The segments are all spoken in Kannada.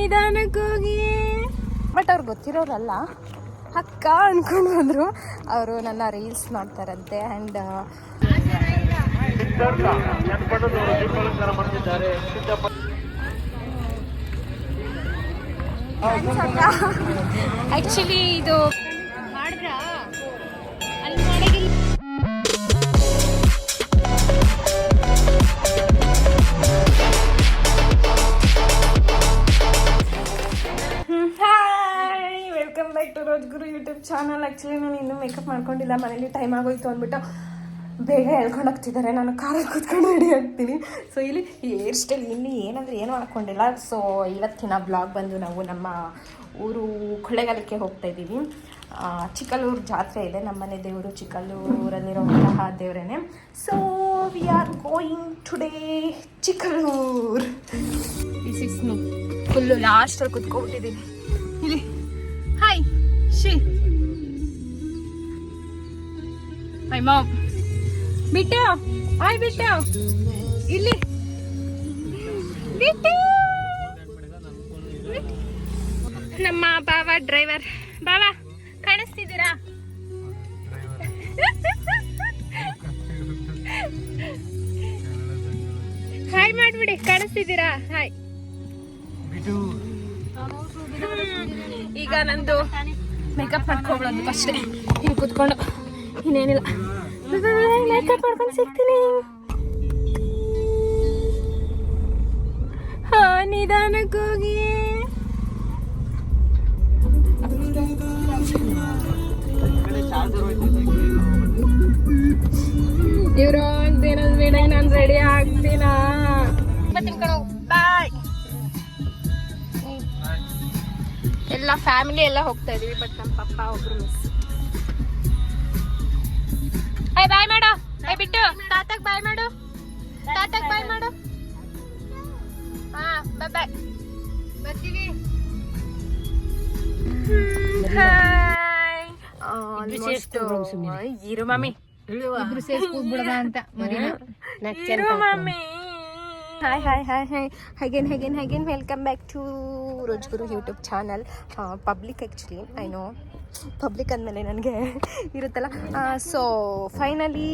ನಿಧಾನಕ್ಕೆ ಹೋಗಿ ಬಟ್ ಅವ್ರು ಗೊತ್ತಿರೋರಲ್ಲ ಅಕ್ಕ ಅನ್ಕೊಂಡು ಬಂದರು ಅವರು ನನ್ನ ರೀಲ್ಸ್ ಮಾಡ್ತಾರಂತೆ ಆ್ಯಂಡ್ ಆ್ಯಕ್ಚುಲಿ ಇದು welcome back to Roj Guru YouTube channel actually ನಾನು ಇನ್ನೂ ಮೇಕಪ್ ಮಾಡ್ಕೊಂಡಿಲ್ಲ. ಮನೇಲಿ ಟೈಮ್ ಆಗೋಯ್ತು ಅಂದ್ಬಿಟ್ಟು ಬೇಗ ಹೇಳ್ಕೊಂಡು ಹೋಗ್ತಿದ್ದಾರೆ. ನಾನು ಕಾರಲ್ಲಿ ಕೂತ್ಕೊಂಡು ರೆಡಿ ಆಗ್ತೀನಿ. ಸೊ ಇಲ್ಲಿ ಹೇರ್ ಸ್ಟೈಲ್ ಇಲ್ಲಿ ಏನಂದ್ರೆ ಏನು ಮಾಡ್ಕೊಂಡಿಲ್ಲ ಸೊ ಇವತ್ತಿನ ಬ್ಲಾಗ್ ಬಂದು ನಾವು ನಮ್ಮ ಊರು ಕೊಳ್ಳೆಗಾಲಕ್ಕೆ ಹೋಗ್ತಾ ಇದ್ದೀವಿ. ಚಿಕ್ಕಲ್ಲೂರು ಜಾತ್ರೆ ಇದೆ. ನಮ್ಮನೆ ದೇವರು ಚಿಕ್ಕಲ್ಲೂರಲ್ಲಿರುವಂತಹ ದೇವರೇನೆ. So we are going today Chikkallur full ಲಾಸ್ಟಲ್ಲಿ ಕೂತ್ಕೊಂಡಿದ್ದೀನಿ ಇಲ್ಲಿ ಹಾಯ್ ಐ ಮೈ ಮಾಮ್ ಬಿಟ್ಟು. ಹಾಯ್ ಬಿಟ್ಟು. ಇಲ್ಲಿ. ಬಿಟ್ಟು. ನಮ್ಮ ಬಾವ ಡ್ರೈವರ್. ಬಾವ ಕಾಣಿಸ್ತಿದ್ದೀರಾ? ಹಾಯ್ ಮಾಡ್ಬಿಡಿ ಕಾಣಿಸ್ತಿದ್ದೀರಾ? ಹಾಯ್. ಈಗ ನಂದು ಮೇಕಪ್ ಮಾಡ್ಕೊಬಿಡೋದು ಅಷ್ಟೇ. ಹಿಂಗೆ ಕುತ್ಕೊಂಡು ಇನ್ನೇನಿಲ್ಲ. ಮೇಕಪ್ ಮಾಡ್ಕೊಂಡು ಸಿಗ್ತೀನಿ. ಹಾ ನಿಧಾನಕ್ಕೆ ಹೋಗಿ. ಇವ್ರು ಏನಂದ್ ಬೇಡ ನಾನು ರೆಡಿ ಆಗ್ತೀನ? ಬಾಯ್ ಎಲ್ಲ ಫ್ಯಾಮಿಲಿ ಎಲ್ಲ ಹೋಗ್ತಾ ಇದೀವಿ ಬಟ್ ಪಪ್ಪ ಒಬ್ರು ಮಿಸ್ ಏ ಬಾಯ್ ಮಾಡು. ಏ ಬಿಟ್ಟು. ತಾತಕ್ ಬಾಯ್ ಮಾಡು. ತಾತಕ್ ಬಾಯ್ ಮಾಡು. ಹಾ ಬಾಯ್ ಬಾಯ್ ಬರ್ತೀವಿ. ಹಾಯ್. ಇರು ಮಮ್ಮಿ ಇಬ್ರು ಸೇರ್ಸಿ ಕೂತ್ಬಿಡದ ಅಂತ ಇರು mummy hi hi hi hi ಹಗೇನ್ ಹಗೇನ್ ಹಗೇನ್ welcome back to Rojguru YouTube channel public actually I know public ಅಂದಮೇಲೆ ನನಗೆ ಇರುತ್ತಲ್ಲ. ಸೊ ಫೈನಲಿ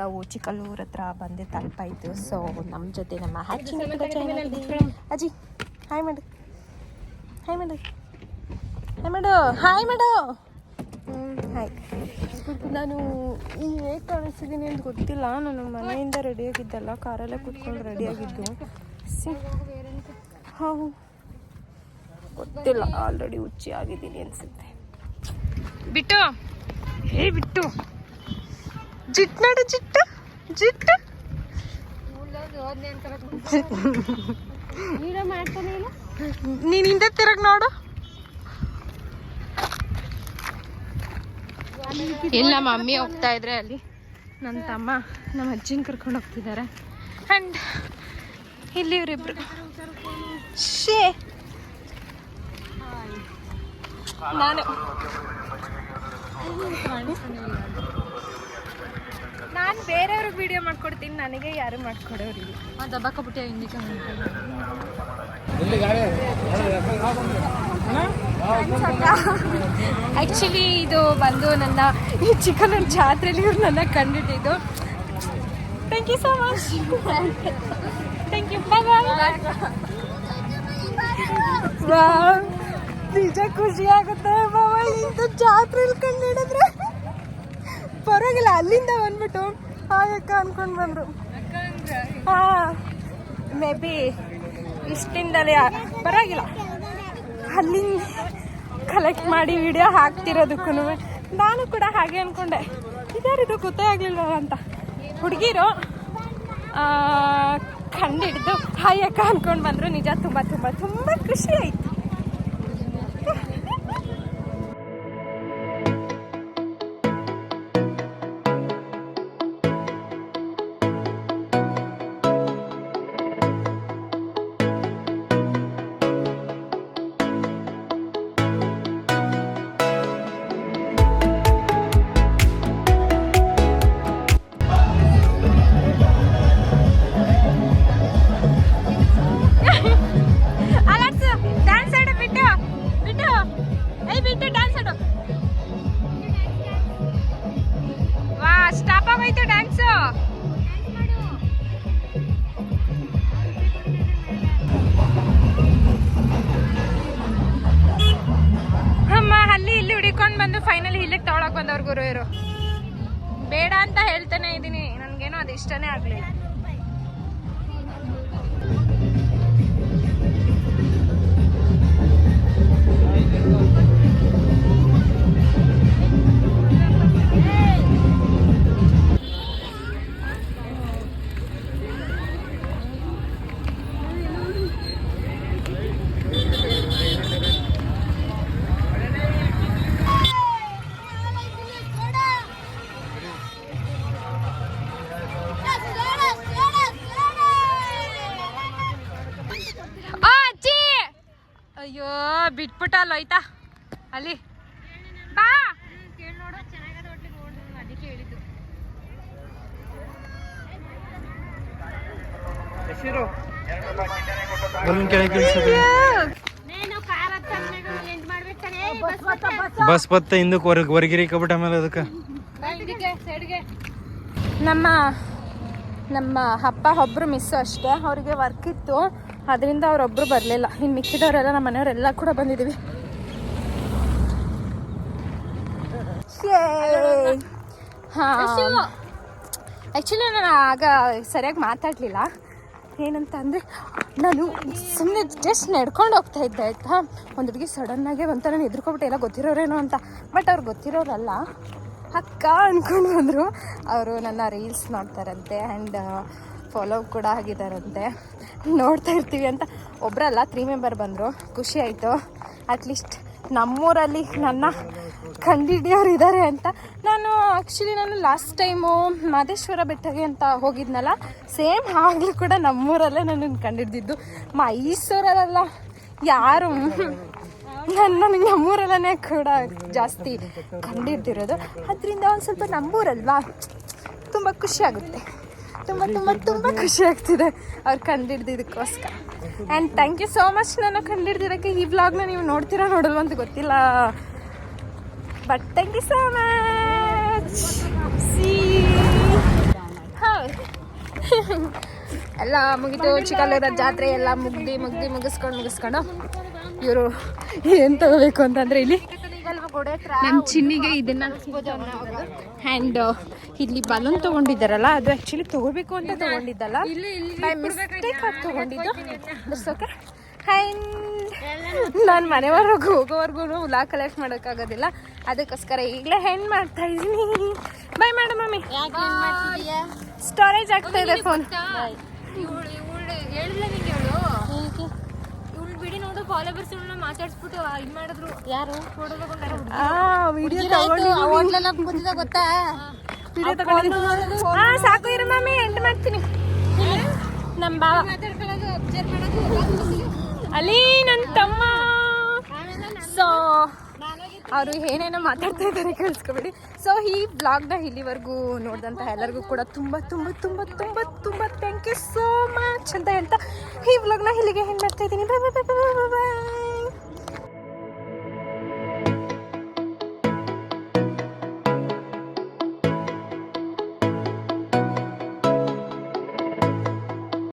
ನಾವು ಚಿಕ್ಕಲ್ಲೂರ ಹತ್ರ ಬಂದೆ ತಲುಪಾಯಿತು ಸೊ ನಮ್ಮ ಜೊತೆ ನಮ್ಮ ಅಜ್ಜಿ ಹಾಯ್ ಮಾಡು ಹಾಯ್ ಮಾಡು ಹಾಯ್ ಮಾಡು ಹಾಯ್ ಮಾಡು ಹಾಯ್ ನಾನು ಈ ಹೇಗೆ ಕಾಣಿಸ್ತಿದ್ದೀನಿ ಅಂತ ಗೊತ್ತಿಲ್ಲ. ನಾನು ಮನೆಯಿಂದ ರೆಡಿಯಾಗಿದ್ದಲ್ಲ ಕಾರಲ್ಲೇ ಕೂತ್ಕೊಂಡು ರೆಡಿಯಾಗಿದ್ದು ಸಿ ಹೌ ಗೊತ್ತಿಲ್ಲ ಆಲ್ರೆಡಿ ಹುಚ್ಚಿ ಆಗಿದ್ದೀನಿ ಅನ್ಸುತ್ತೆ. ಬಿಟ್ಟು. ಹೇ ಬಿಟ್ಟು. ಜಿಟ್ ನಡು ಜಿಟ್ಟು. ಜಿಟ್ಟು. ನೀನ್ ಹಿಂದೆ ತಿರುಗ್ ನೋಡು. ಇಲ್ಲ ನಮ್ಮ ಮಮ್ಮಿ ಹೋಗ್ತಾ ಇದ್ರೆ ಅಲ್ಲಿ. ನನ್ನ ತಮ್ಮ ನಮ್ಮ ಅಜ್ಜಿನ ಕರ್ಕೊಂಡು ಹೋಗ್ತಿದ್ದಾರೆ. ಆ್ಯಂಡ್ ಇಲ್ಲಿ ಇವರಿಬ್ರು. ಶೇ ನಾನು ನಾನು ಬೇರೆಯವ್ರಿಗೆ ವಿಡಿಯೋ ಮಾಡ್ಕೊಡ್ತೀನಿ ನನಗೆ ಯಾರು ಮಾಡ್ಕೊಡೋರಿಲ್ಲ ದಬ್ಬಾಕ ಬಿಟ್ಟಿ ಹಿಂದಿಕ್ಕೆ ಆ್ಯಕ್ಚುಲಿ ಇದು. ಬಂದು ನನ್ನ ಈ ಚಿಕನ್ ಜಾತ್ರೆಯಲ್ಲಿ ಇವ್ರು ನನ್ನ ಕಂಡಿಟ್ಟಿದ್ದು. Thank you so much thank you bye bye ನಿಜ ಖುಷಿ ಆಗುತ್ತೆ ಬಾಬಾ ಇಂಥ ಜಾತ್ರೆಲಿ ಕಂಡಿಡಿದ್ರೆ ಪರವಾಗಿಲ್ಲ, ಅಲ್ಲಿಂದ ಬಂದ್ಬಿಟ್ಟು ಹಾಯಕ್ಕ ಅನ್ಕೊಂಡು ಬಂದರು. ಹಾ, ಮೇ ಬಿ ಇಷ್ಟಿಂದಲೇ ಪರವಾಗಿಲ್ಲ. ಅಲ್ಲಿಂದ ಕಲೆಕ್ಟ್ ಮಾಡಿ ವಿಡಿಯೋ ಹಾಕ್ತಿರೋದಕ್ಕೂ ನಾನು ಕೂಡ ಹಾಗೆ ಅನ್ಕೊಂಡೆ. ಇದ್ಯಾರಿದು ಗೊತ್ತೇ ಆಗಲಿಲ್ಲ ಅಂತ. ಹುಡುಗಿರು ಕಂಡಿಡ್ದು ಹಾಯ್ ಅಕ್ಕ ಅನ್ಕೊಂಡು ಬಂದರು. ನಿಜ, ತುಂಬ ತುಂಬ ತುಂಬ ಖುಷಿ ಆಯಿತು. ಫೈನಲಿ ಇಲ್ಲಿಗೆ ತಗೊಳಕ್ ಬಂದವ್ರು ಗುರು ಇರು ಬೇಡ ಅಂತ ಹೇಳ್ತಾನೆ ಇದೀನಿ. ನನ್ಗೇನು ಅದು ಇಷ್ಟನೇ ಆಗ್ಲಿಲ್ಲ. ಅಯ್ಯೋ ಬಿಟ್ಬಿಟ್ಟಲ್ಲ ಆಯ್ತಾ ಅಲ್ಲಿ? ಬಾ! ಬಸ್ ಬತ್ತ ಹಿಂದಕ್ಕೆ ಹೊರಗೆ ಹೊರಗಿರಿ ಕಬಿಟ್ಟ ಆಮೇಲೆ ಅದಕ್ಕೆ. ನಮ್ಮ ನಮ್ಮ ಅಪ್ಪ ಒಬ್ರು ಮಿಸ್ ಅಷ್ಟೇ ಅವರಿಗೆ ವರ್ಕ್ ಇತ್ತು. ಅದರಿಂದ ಅವರೊಬ್ರು ಬರಲಿಲ್ಲ. ಇನ್ನು ಮಿಕ್ಕಿದವರೆಲ್ಲ ನಮ್ಮ ಮನೆಯವರೆಲ್ಲ ಕೂಡ ಬಂದಿದ್ದೀವಿ. ಹಾಂ. ಆ್ಯಕ್ಚುಲಿ ನಾನು ಆಗ ಸರಿಯಾಗಿ ಮಾತಾಡಲಿಲ್ಲ. ಏನಂತ ಅಂದರೆ ನಾನು ಸುಮ್ಮನೆ ಜಸ್ಟ್ ನಡ್ಕೊಂಡು ಹೋಗ್ತಾ ಇದ್ದೆ ಆಯಿತಾ? ಒಂದು ಹುಡುಗಿ ಸಡನ್ನಾಗೆ ಒಂಥರ ನಾನು ಎದ್ರುಕೊಬಿಟ್ಟೆ ಎಲ್ಲ ಗೊತ್ತಿರೋರೇನೋ ಅಂತ. ಬಟ್ ಅವ್ರು ಗೊತ್ತಿರೋರಲ್ಲ. ಅಕ್ಕ ಅಂದ್ಕೊಂಡು ಬಂದರು. ಅವರು ನನ್ನ ರೀಲ್ಸ್ ನೋಡ್ತಾರಂತೆ. ಆ್ಯಂಡ್ ಫಾಲೋ ಕೂಡ ಆಗಿದ್ದಾರಂತೆ. ನೋಡ್ತಾ ಇರ್ತೀವಿ ಅಂತ. ಒಬ್ಬರಲ್ಲ ತ್ರೀ ಮೆಂಬರ್ ಬಂದರು. ಖುಷಿ ಆಯಿತು. ಅಟ್ಲೀಸ್ಟ್ ನಮ್ಮೂರಲ್ಲಿ ನನ್ನ ಕಂಡಿಡಿಯೋರು ಇದ್ದಾರೆ ಅಂತ. ನಾನು ಆ್ಯಕ್ಚುಲಿ ನಾನು ಲಾಸ್ಟ್ ಟೈಮು ಮಾದೇಶ್ವರ ಬೆಟ್ಟಗೆ ಅಂತ ಹೋಗಿದ್ನಲ್ಲ ಸೇಮ್ ಆಗಲೂ ಕೂಡ ನಮ್ಮೂರಲ್ಲೇ ನನ್ನನ್ನು ಕಂಡಿಡ್ದಿದ್ದು. ಮೈಸೂರಲ್ಲೆಲ್ಲ ಯಾರು ನನ್ನ ನನಗೆ ನಮ್ಮೂರಲ್ಲೇ ಕೂಡ ಜಾಸ್ತಿ ಕಂಡಿಡ್ದಿರೋದು. ಅದರಿಂದ ಒಂದು ಸ್ವಲ್ಪ ನಮ್ಮೂರಲ್ವಾ? ತುಂಬ ಖುಷಿ ಆಗುತ್ತೆ. ತುಂಬ ತುಂಬ ತುಂಬ ಖುಷಿ ಆಗ್ತಿದೆ ಅವ್ರು ಕಂಡಿಡ್ದಿದ್ದಕ್ಕೋಸ್ಕರ and thank you so much ನಾನು ಕಂಡಿಡ್ದಿರೋಕ್ಕೆ ಈ ವ್ಲಾಗ್ನ ನೀವು ನೋಡ್ತೀರಾ, ನೋಡಲ್ವ ಅಂತ ಗೊತ್ತಿಲ್ಲ. But thank you so much see ಎಲ್ಲ ಮುಗಿತು, ಚಿಕ್ಕಲ್ಲೂರ ಜಾತ್ರೆ ಎಲ್ಲ ಮುಗ್ದು ಮುಗ್ದು ಮುಗಿಸ್ಕೊಂಡು ಮುಗಿಸ್ಕೊಂಡು ಇವರು ಏನು ತಗೋಬೇಕು ಅಂತಂದರೆ ಇಲ್ಲಿ. ನಮ್ಮ ಚಿನ್ನಿಗೆ ಇದನ್ನ ಹ್ಯಾಂಡ್ ಇಲ್ಲಿ ಬಲೂನ್ ತಗೊಂಡಿದ್ದಾರಲ್ಲ ಅದು ಆಕ್ಚುಲಿ ತಗೋಬೇಕು ಅಂತ ತಗೊಂಡಿದ್ದಲ್ಲ. ಮಿಸ್ಟೇಕ್ ಆಗಿ ತಗೊಂಡಿದ್ದು. ಓಕೆ ಹ್ಯಾಂಡ್ ನಾನು ಮನೆವರೆಗೂ ಹೋಗೋವರೆಗೂ ಹುಲ ಕಲೆಕ್ಟ್ ಮಾಡೋಕ್ಕಾಗೋದಿಲ್ಲ. ಅದಕ್ಕೋಸ್ಕರ ಈಗಲೇ ಹೆಣ್ಣು ಮಾಡ್ತಾ ಇದ್ದೀನಿ. By madam mummy. ಸ್ಟೋರೇಜ್ ಆಗ್ತಾ ಇದೆ ಫೋನ್ ಹೇಳಿದ್ರೆ ನಿಂಗೆ ಅವಳು ಇವಳು ಬಿಡಿ ನೋಡು ಫಾಲೋವರ್ಸ್ ಮಾತಾಡ್ಸ್ಬಿಟ್ಟು ಇದು ಮಾಡಿದ್ರು. ಯಾರು? ಫೋಟೋ ತಗೊಂಡಾರ ಆ ವಿಡಿಯೋ ಗೊತ್ತಾ? ವಿಡಿಯೋ ಸಾಕು ಇರು ಮಮ್ಮಿ ಎಂಟು ಮಾಡ್ತೀನಿ. ನಮ್ಮ ಬಾವ. ಮಾತಾಡ್ಕೊಳ್ಳೋದು ಅಬ್ಸರ್ವ್ ಮಾಡೋದು ಅಲ್ಲಿ ನನ್ನ ತಮ್ಮ. ಸೊ ಅವರು ಏನೇನೋ ಮಾತಾಡ್ತಾ ಇದ್ದಾರೆ ಕೇಳಿಸ್ಕೊಬೇಡಿ. ಸೊ ಈ ಬ್ಲಾಗ್ನ ಇಲ್ಲಿವರೆಗೂ ನೋಡಿದಂಥ ಎಲ್ಲರಿಗೂ ಕೂಡ ತುಂಬ ತುಂಬ ತುಂಬ ತುಂಬ ತುಂಬ ಥ್ಯಾಂಕ್ ಯು ಸೋ ಮಚ್ ಅಂತ ಹೇಳ್ತಾ ಈ ಬ್ಲಾಗ್ನ ಇಲ್ಲಿಗೆ ಹೆಂಗೆ ಮಾಡ್ತಾ ಇದ್ದೀನಿ.